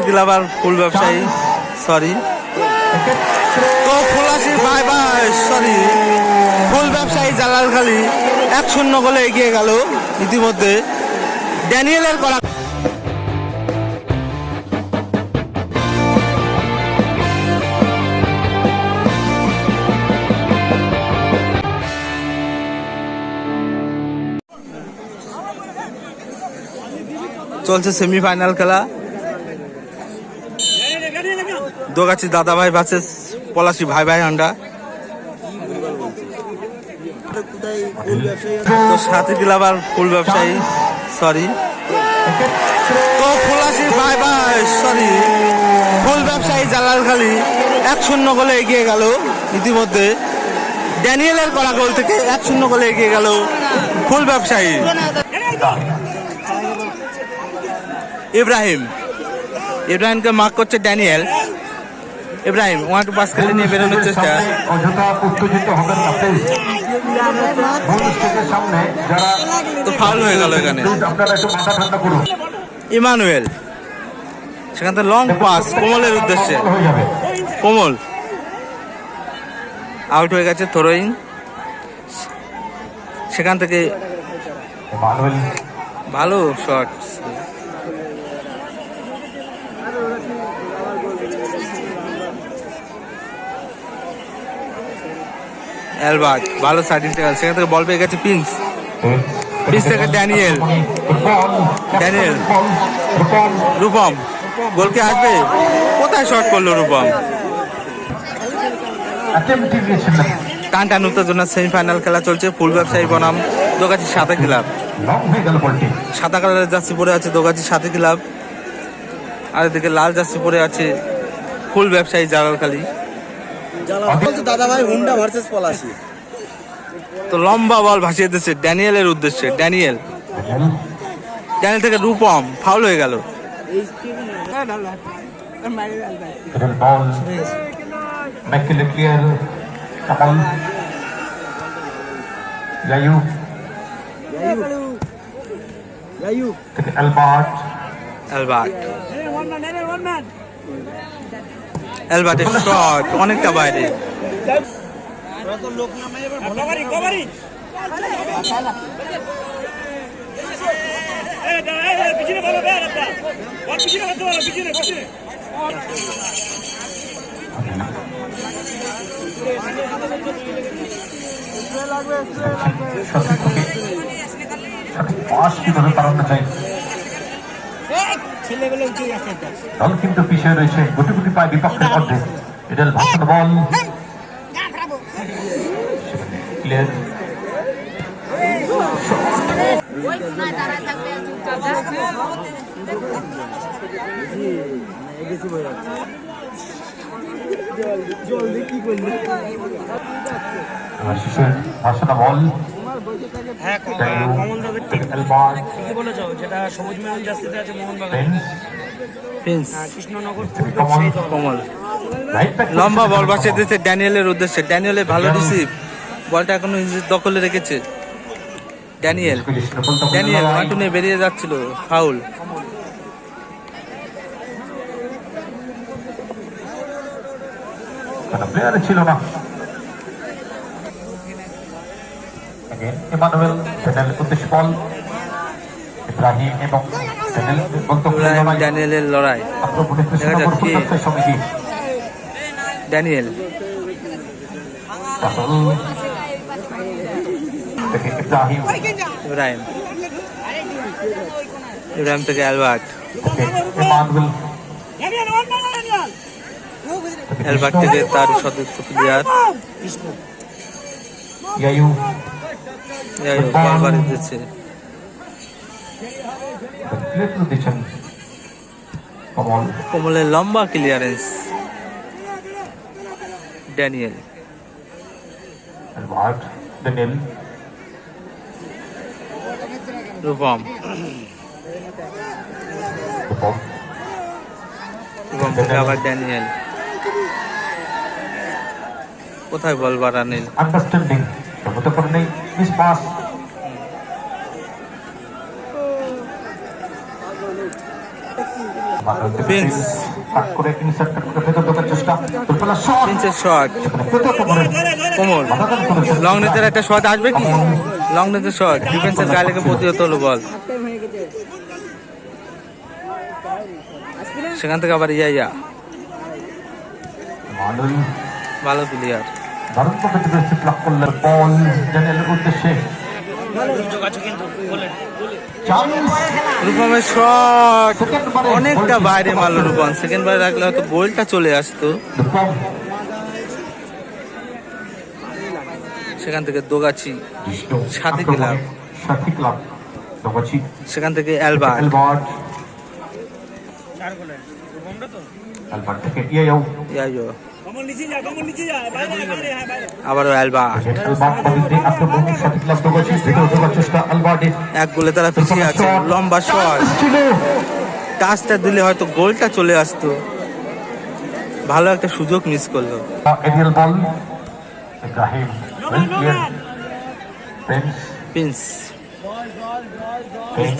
গ্লাবার ফুল ব্যবসায়ী। সরি তো ফুলাসি বাই বাই সরি ফুল ব্যবসায়ী জালালখালি এক শূন্য গোলে এগিয়ে গেল ইতিমধ্যে। ড্যানিয়েলের করা চলছে সেমিফাইনাল খেলা। দোগাছি দাদা ভাই ভার্সেস পলাশি ভাই ভাই আন্ডা। তো সাথী গ্লাবার ফুল ব্যবসায়ী সরি তো ফুলাসি ভাই ভাই সরি ফুল ব্যবসায়ী জালালখালি এক শূন্য গোলে এগিয়ে গেল ইতিমধ্যে। ড্যানিয়েলের করা গোল থেকে এক শূন্য গোলে এগিয়ে গেল ফুল ব্যবসায়ী। ইব্রাহিম। ইব্রাহিমকে মার্ক করছে Daniel. Ibrahim one two pass খেলে নিয়ে বেরোনোর চেষ্টা। তো ফাউল হয়ে গেল এখানে। ইমানুয়েল সেখান থেকে লং পাস কোমলের উদ্দেশ্যে। কোমল। আউট হয়ে গেছে থ্রোয়িং। সেখান থেকে ভালো শট অ্যালবার্ট ভালো সাইডিং সেখান থেকে বল পেয়ে গেছে পিন্স পিচ থেকে ড্যানিয়েল। ড্যানিয়েল। রূপম। গোলকে আসবে। কোথায় শট করল রূপম? টান টান উত্তেজনা সেমিফাইনাল খেলা চলছে। ফুল ব্যবসায়ী বনাম দোগাছি সাথে ক্লাব। সাদা কালারের জার্সি পরে আছে দোগাছি সাথে ক্লাব। আর এদিকে লাল জার্সি পরে আছে ফুল ব্যবসায়ী জালালখালি। দাদা ভাই হুন্ডা ভার্সেস পলাশি। তো লম্বা বল ভাসিয়ে দিচ্ছে ড্যানিয়েলের উদ্দেশ্যে ড্যানিয়েল। ড্যানিয়েল থেকে রূপম ফাউল হয়ে গেল। অ্যালবার্ট অ্যালবার্ট অ্যালবার্টের শট অনেকটা বাইরে। পিছনে ভালো ব্যাট একটা বল পিছনে করতে পারো পিছনে পিছনে সঠিক সঠিক পাস কীভাবে পারানো যায় দল কিন্তু পিছিয়ে রয়েছে গুটি গুটি পায় বিপক্ষের মধ্যে এটা ভাষণ বল। ক্লিয়ার শিশুর ভাষণা বল। হ্যাঁ কমলদেবের ঠিক ঠিকই বলেছ যেটা সবুজ মেরুন জার্সিতে আছে মোহনবাগান। প্রিন্স প্রিন্স কৃষ্ণনগর সেই কমল। লম্বা বল বাঁচিয়ে দিচ্ছে ড্যানিয়েলের উদ্দেশ্যে। ড্যানিয়েলের ভালো রিসিভ বলটা এখনও দখলে রেখেছে। ড্যানিয়েল। ড্যানিয়েল মাঠু বেরিয়ে যাচ্ছিল। ফাউল প্লেয়ার ছিল না। Again, ইমানুয়েল প্যানেল উদ্দেশ্য বল ইব্রাহিম এবং ড্যানিয়েলের লড়াই। দেখা যাক কে? ড্যানিয়েল। ইব্রাহিম। ইব্রাহিম। ইব্রাহিম থেকে অ্যালবার্ট। অ্যালবার্ট থেকে তার সদস্য প্লেয়ার। যাই হোক বাড়ি কোমলের লম্বা ক্লিয়ারেন্স ড্যানিয়েল রূপম। রূপম। রূপম থেকে আবার ড্যানিয়েল কোথায় বল বাড়ানিল আন্ডারস্ট্যান্ডিং সমত করে নেই। মিস দান করেছেন লং নেটের একটা শট আসবে কি? লং নেটের শট ডিফেন্সের গায়ে লেগে প্রতিহত হলো বল সেখান থেকে আবার ইয়া ইয়া ভালো প্লেয়ার দারুণ ভাবে ব্লক করলেন বল ড্যানিয়েলের উদ্দেশ্যে। রূপমের শট অনেকটা বাইরে মারলো রূপম সেকেন্ড বারে রাখলে হয়তো গোলটা চলে আসতো। সেখান থেকে দোগাছি সাথী ক্লাব। ক্লাব সেখান থেকে অ্যালবার্ট। এলবার্ট চার গোলে। রুপমটা তো? এলবার্ট থেকে ইয়াও আবারও অ্যালবার্ট এক গোলে তারা পিছিয়ে আছে লম্বা শট। টাচটা দিলে হয়তো গোলটা চলে আসতো। ভালো একটা সুযোগ মিস করল।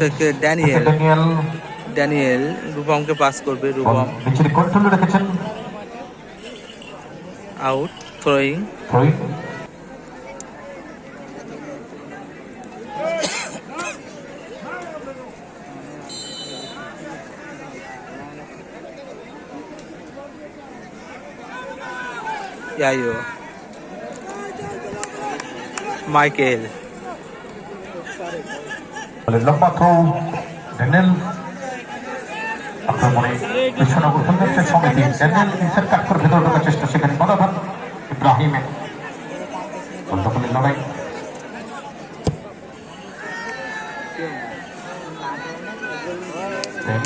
থেকে ড্যানিয়েল ড্যানিয়েল রূপমকে পাস করবে রূপম। রেখেছেন আউট থ্রোয়িং থ্রোয়িং ইয়াইও মাইকেল বলে লম্বা থ্রো ড্যানিয়েল আক্রমণে কৃষ্ণনগর সংঘর্ষের সমিতি ড্যানিয়েল ইনসার কাট ভেতর ঢোকার চেষ্টা সেখানে বাধাবান ইব্রাহিমে। বন্ধুগুলির লড়াই।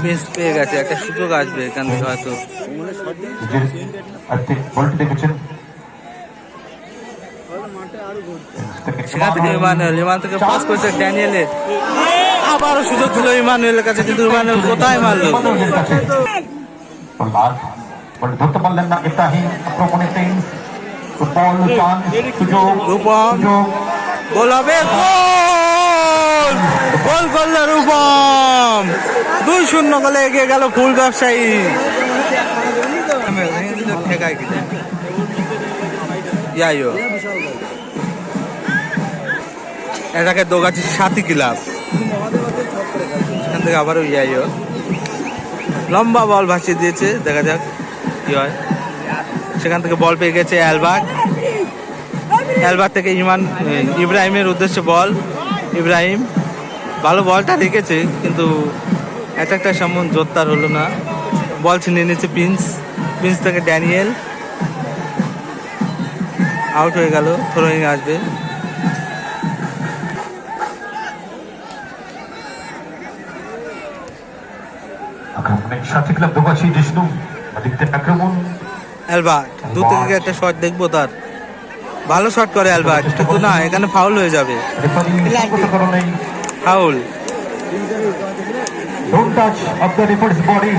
মিস পেয়ে গেছে একটা সুযোগ আসবে এখান থেকে হয়তো। বলটি দেখেছেন। সেখান থেকে ইমানুয়েল থেকে পাস করেছে ড্যানিয়েলে আবারও সুযোগ ছিল ইমানুয়েলের কাছে কিন্তু ইমানুয়েল কোথায় মারলো? ইমানুয়েলের কাছে বলবার বল ধরতে পারলেন না ইব্রাহিম আক্রমণে প্রিন্স বল চান সুযোগ রূপম। সুযোগ। গোল হবে গোল! গোল করল রূপম। দুই শূন্য গোলে এগিয়ে গেল ফুল ব্যবসায়ী। ইয়াইও। এটাকে দোগাছি সাথী ক্লাব। সেখান থেকে আবারও ইয়াইও লম্বা বল ভাসিয়ে দিয়েছে, দেখা যাক কি হয়। সেখান থেকে বল পেয়ে গেছে অ্যালবার্ট। অ্যালবার থেকে ইমান, ইব্রাহিমের উদ্দেশ্যে বল। ইব্রাহিম, ভালো বলটা রেখেছে, কিন্তু অ্যাটাকটা সেমন জোরদার হলো না। বল ছিনিয়ে নিয়েছে প্রিন্স প্রিন্স থেকে ড্যানিয়েল। আউট হয়ে গেল, থ্রোয়িং আসবে। জিষ্ণু আক্রমণ। অ্যালবার্ট দু থেকে একটা শট দেখব তার। ভালো শট করে অ্যালবার্ট কিন্তু না এখানে ফাউল হয়ে যাবে। Foul don't touch of the referee's body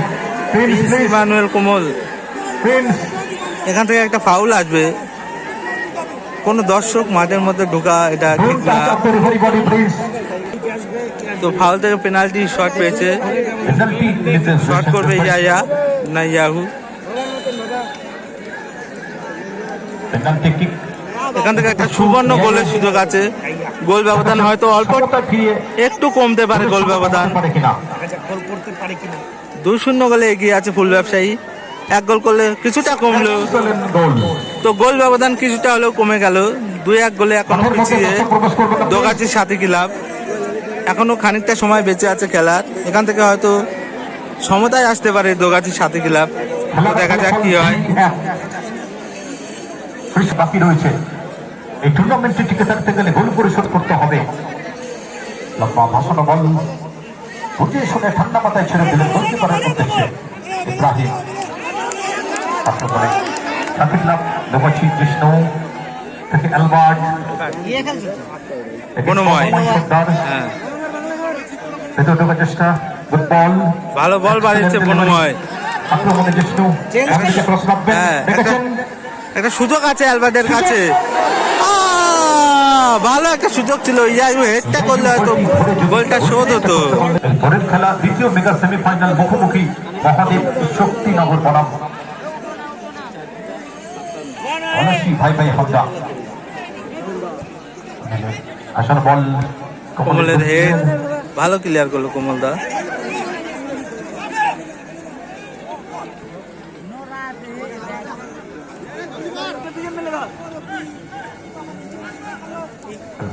Prince Emmanuel Komal Prince এখান থেকে একটা ফাউল আসবে। কোনো দর্শক মাঠের মধ্যে ঢোকা এটা ঠিক না touch of the referee body please তো ফাউল থেকে পেনাল্টি শট পেয়েছে। শট করবে ইয়াইয়া না ইয়াহু এখান থেকে একটা সুবর্ণ গোলের সুযোগ আছে। গোল ব্যবধান হয়তো অল্প একটু কমতে পারে গোল ব্যবধান। দুই শূন্য গোলে এগিয়ে আছে ফুল ব্যবসায়ী। এক গোল করলে কিছুটা কমলো তো গোল ব্যবধান কিছুটা হলেও কমে গেল। দুই এক গোলে এখনও পিছিয়ে। দর্শক প্রবেশ করবে দোগাছি সাথী ক্লাব এখনও খানিকটা সময় বেঁচে আছে খেলার। এখান থেকে হয়তো সমতায় আসতে পারে দোগাছি সাথী ক্লাব। তো দেখা যাক কি হয়। বাকি রয়েছে। এই টুর্নামেন্টে টিকে থাকতে গেলে গোল পরিশোধ করতে হবে। লম্বা ভাষণ বল। বুঝিয়ে শুনে ঠান্ডা মাথায় ছেড়ে দিলেন গোলকিপারের উদ্দেশ্যে। ইব্রাহিম। লাভ থেকে অ্যালবার্ট। বনময়। বনময় ভেতর ঢোকার চেষ্টা গুড বল ভালো বল বাড়িয়েছে বনময় আক্রমণে জিষ্ণু একদিকে ক্রস রাখবেন হ্যাঁ, একটা- দেখেছেন? একটা সুযোগ আছে অ্যালবার্টের কাছে। আহ! ভালো একটা সুযোগ ছিল। ইয়াজু হেডটা করলে হয়তো গোলটা শোধ হতো। পরের খেলা দ্বিতীয় মেগা সেমিফাইনাল মুখোমুখি মহাদেব শক্তিনগর বনাম। ভাই ভাই হন্দা আসার বল কমলের হেড ভালো ক্লিয়ার করল কমলদা।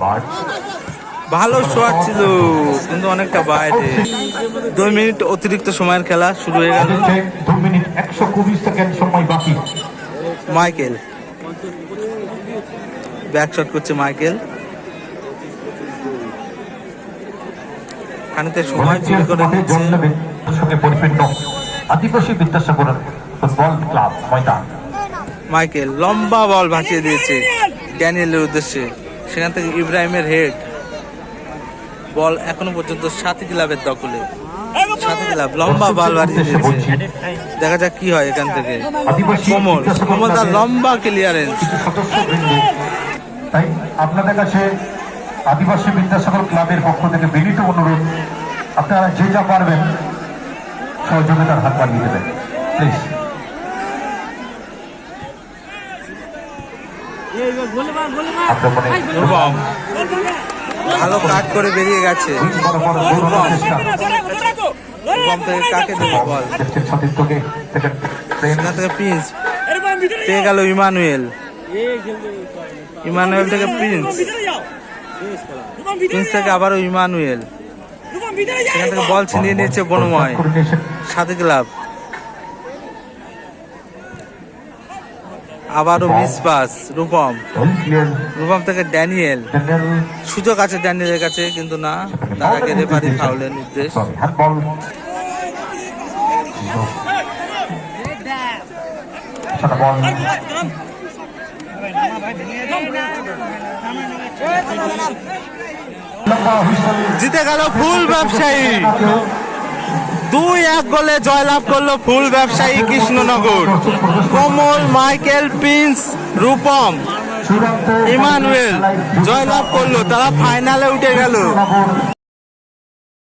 বার্ড ভালো শট ছিল, কিন্তু অনেকটা বাইরে। দুই মিনিট অতিরিক্ত সময়ের খেলা শুরু হয়ে গেল। দু মাইকেল। ব্যাক শট করছে মাইকেল। খানিতে সময় চুরি করে সঙ্গে পরিপূর্ণ আদিবাসী বিদ্যাসাগর ফুটবল ক্লাব ময়দান। মাইকেল লম্বা বল ভাসিয়ে দিয়েছে ড্যানিয়েলের উদ্দেশ্যে। সেখান থেকে ইব্রাহিমের হেড বল এখনও পর্যন্ত সাথী ক্লাবের দখলে। সাথী ক্লাব লম্বা বল বলছি দিয়েছে। দেখা যাক কি হয় এখান থেকে। কোমল কোমল তার লম্বা ক্লিয়ারেন্স তাই আপনাদের কাছে আদিবাসী বিদ্যাসাগর ক্লাবের পক্ষ থেকে বিনীত অনুরোধ। আপনারা যে যা পারবেন সহযোগিতার হাত বাড়িয়ে দেবেন। প্লিজ ভালো কাট করে বেরিয়ে গেছে। কাকে দেবে বল? থেকে প্রিন্স। পেয়ে গেল ইমানুয়েল। ইমানুয়েল থেকে প্রিন্স। থেকে আবারও ইমানুয়েল সেখান থেকে বল ছিনিয়ে নিয়েছে বনময় সাথে ক্লাব আবারও মিস পাস রূপম রূপম থেকে ড্যানিয়েল সুযোগ আছে ড্যানিয়েলের কাছে কিন্তু না তার আগে রেফারি ফাউলের নির্দেশ বল জিতে গেল ফুল ব্যবসায়ী। দুই এক গোলে জয়লাভ করল ফুল ব্যবসায়ী Krishnanagar. Komal, Michael, Prince, Rupam, Emmanuel জয়লাভ করল, তারা ফাইনালে উঠে গেল।